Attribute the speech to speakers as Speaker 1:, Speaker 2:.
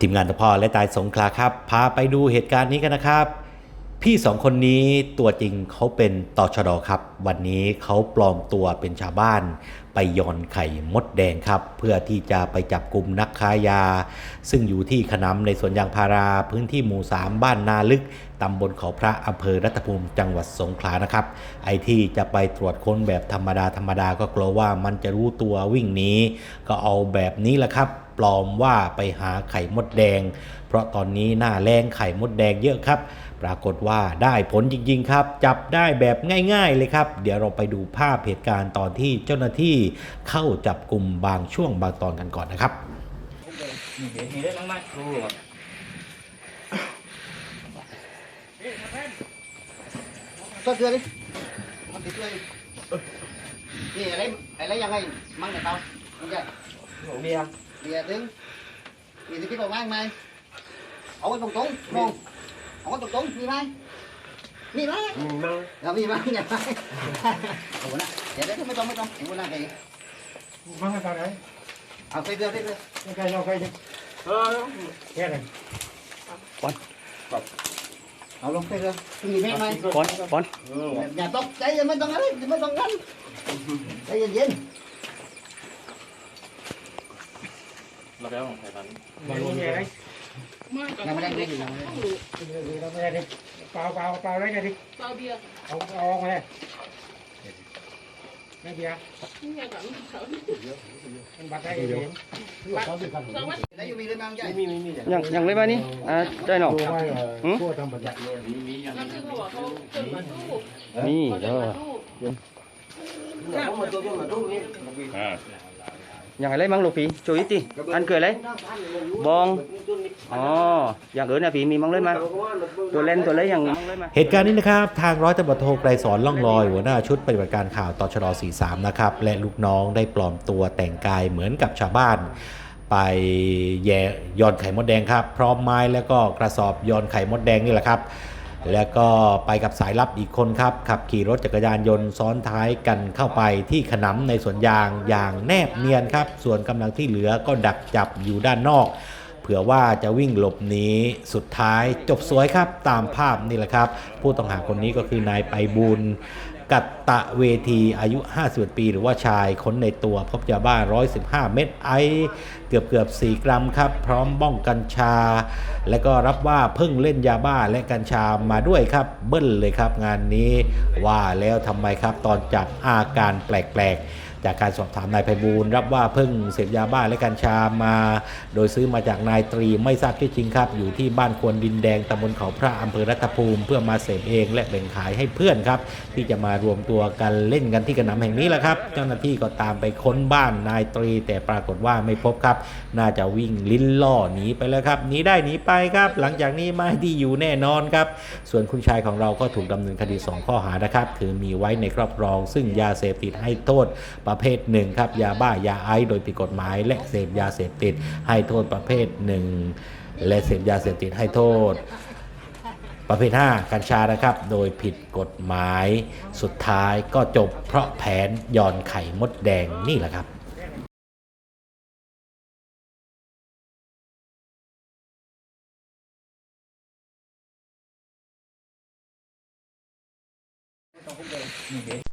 Speaker 1: ทีมงานตะพอและตายสงขลาครับ พาไปดูเหตุการณ์นี้กันนะครับ พี่สองคนนี้ตัวจริงเขาเป็นตชดครับ วันนี้เขาปลอมตัวเป็นชาวบ้าน ไปย่อนไข่มดแดงครับ เพื่อที่จะไปจับกลุ่มนักค้ายา ซึ่งอยู่ที่ขนำในสวนยางพาราพื้นที่หมู่ 3 บ้านนาลึกตำบลเขาพระอำเภอรัตภูมิจังหวัดสงขลานะครับ ไอที่จะไปตรวจค้นแบบธรรมดาธรรมดาก็กลัวว่ามันจะรู้ตัววิ่งหนีก็เอาแบบนี้แหละครับปลอมว่าไปหาไข่มดแดง เพราะตอนนี้หน้าแรงไข่มดแดงเยอะครับ ปรากฏว่าได้ผลจริง ๆ ครับ จับได้แบบง่าย ๆ เลยครับ เดี๋ยวเราไปดูภาพเหตุการณ์ตอนที่เจ้าหน้าที่เข้าจับกลุ่มบางช่วงบางตอนกันก่อนนะครับ
Speaker 2: เดี๋ยวมีได้บ้างไหมครูอะ
Speaker 3: ก็เกลือดิมันติดเลยนี่อะไรอะไรยังไงมั่งในเตาไม่ใช่
Speaker 2: หนูเบียร์
Speaker 3: เดี๋ยวถึงมีที่คิดบอกว่าไหมเอาไว้ตรงๆมอง เอาไว้ตรงๆมีไหมมีไหม
Speaker 2: อืมมั่ง
Speaker 3: เรามีไหมเนี่ยไหมโอ้โหนะเดี๋ยวเดี๋ยวไม่ต้องไม่ต้องโอ้โหนะเดี๋ยว
Speaker 4: มั่งตอนไหน
Speaker 3: เอาใส่เกลือใส่เกลือ
Speaker 4: ไม่ใครเอาใครจะ
Speaker 2: เออ
Speaker 4: แค่ไหน
Speaker 3: เอาลงใส่เกลือมีไหมไหม
Speaker 1: ป้อนป้อน
Speaker 2: เออ
Speaker 3: อย่าตกใจอย่าไม่ต้องอะไรไม่ต้องกันใจเย็น
Speaker 2: เราไปเอาของใครตอนนี้
Speaker 4: มันมีอะไร
Speaker 3: ๆยังไม่ได้ดูอยู่ยังไม่ได้ดู
Speaker 4: เราไม่ได้ดิเปล่าเปล่าเปล่าได้ไงดิ
Speaker 5: เปล่าเบียร์
Speaker 4: เอาเอาออกมาเลยไม่เบียร์
Speaker 5: นี่ไงแบบเขา
Speaker 4: มันบัตรได้เอง
Speaker 5: สวัสดี
Speaker 3: แล้วอยู่มีเลยมั้งใหญ่
Speaker 2: ไม่มีไม่มีอย่าง
Speaker 6: ยังยังไม่มานี่อ่าใจหนอ
Speaker 4: ทั่วทำบัตร
Speaker 2: มีมีอย่าง
Speaker 5: นั่นคือเขาบอกเขาเกิดมาตู้
Speaker 6: นี่
Speaker 5: เขา
Speaker 6: เด้
Speaker 5: เกิด
Speaker 6: อ
Speaker 5: มา
Speaker 6: อย่างไรมั่งลูกพี่โจยติอันเกิดอะไรบองอ๋ออย่างอื่นนะพี่มีมั่งเลยมาตัวเล่นตัวเล่นอย่างมั่งเลยมา
Speaker 1: เหตุการณ์นี้นะครับทางร้อยตำรวจโทไกรสอนล่องลอย หัวหน้าชุดปฏิบัติการข่าวตชด43นะครับและลูกน้องได้ปลอมตัวแต่งกายเหมือนกับชาวบ้าน ไปแย่ย้อนไข่มดแดงครับ พร้อมไม้แล้วก็กระสอบย้อนไข่มดแดงนี่แหละครับ แล้วก็ไปกับสายลับอีกคนครับ ขับขี่รถจักรยานยนต์ซ้อนท้ายกันเข้าไปที่ขนำในสวนยางอย่างแนบเนียนครับ ส่วนกำลังที่เหลือก็ดักจับอยู่ด้านนอก เผื่อว่าจะวิ่งหลบหนีสุดท้ายจบสวยครับตามภาพนี่แหละครับ ผู้ต้องหาคนนี้ก็คือนายไปบุญ กัตตะเวทีอายุ 51 ปี หรือว่าชายค้นในตัวพบยาบ้า 115 เม็ดไอเกือบเกือบ 4 กรัมครับ พร้อมบ้องกัญชา และก็รับว่าเพิ่งเล่นยาบ้าและกัญชามาด้วยครับ เบิ้ลเลยครับงานนี้ว่าแล้วทำไมครับตอนจับอาการแปลกๆ จากการสอบถามนายไพบูลรับว่าเพิ่งเสพยาบ้าและกัญชามา โดยซื้อมาจากนายตรีไม่ทราบชื่อจริงครับ อยู่ที่บ้านควนดินแดงตำบลเขาพระอำเภอรัตภูมิ เพื่อมาเสพเองและแบ่งขายให้เพื่อนครับ ที่จะมารวมตัวกันเล่นกันที่กระหนำแห่งนี้แหละครับ เจ้าหน้าที่ก็ตามไปค้นบ้านนายตรี แต่ปรากฏว่าไม่พบครับ น่าจะวิ่งลิ้นล่อหนีไปแล้วครับหนีได้หนีไปครับ หลังจากนี้ไม่ที่อยู่แน่นอนครับ ส่วนคุณชายของเราก็ถูกดำเนินคดี 2 ข้อหานะครับคือมีไว้ในครอบครอง ซึ่งยาเสพติดให้โทษปประเภทหนึ่งครับยาบ้ายาไอซ์โดยผิดกฎหมาย และเสพยาเสพติด ให้โทษประเภทหนึ่งและเสพยาเสพติดให้โทษ ประเภท 5 กัญชานะครับ โดยผิดกฎหมาย สุดท้ายก็จบเพราะแผนย่อนไข่มดแดงนี่แหละครับ
Speaker 3: ๆ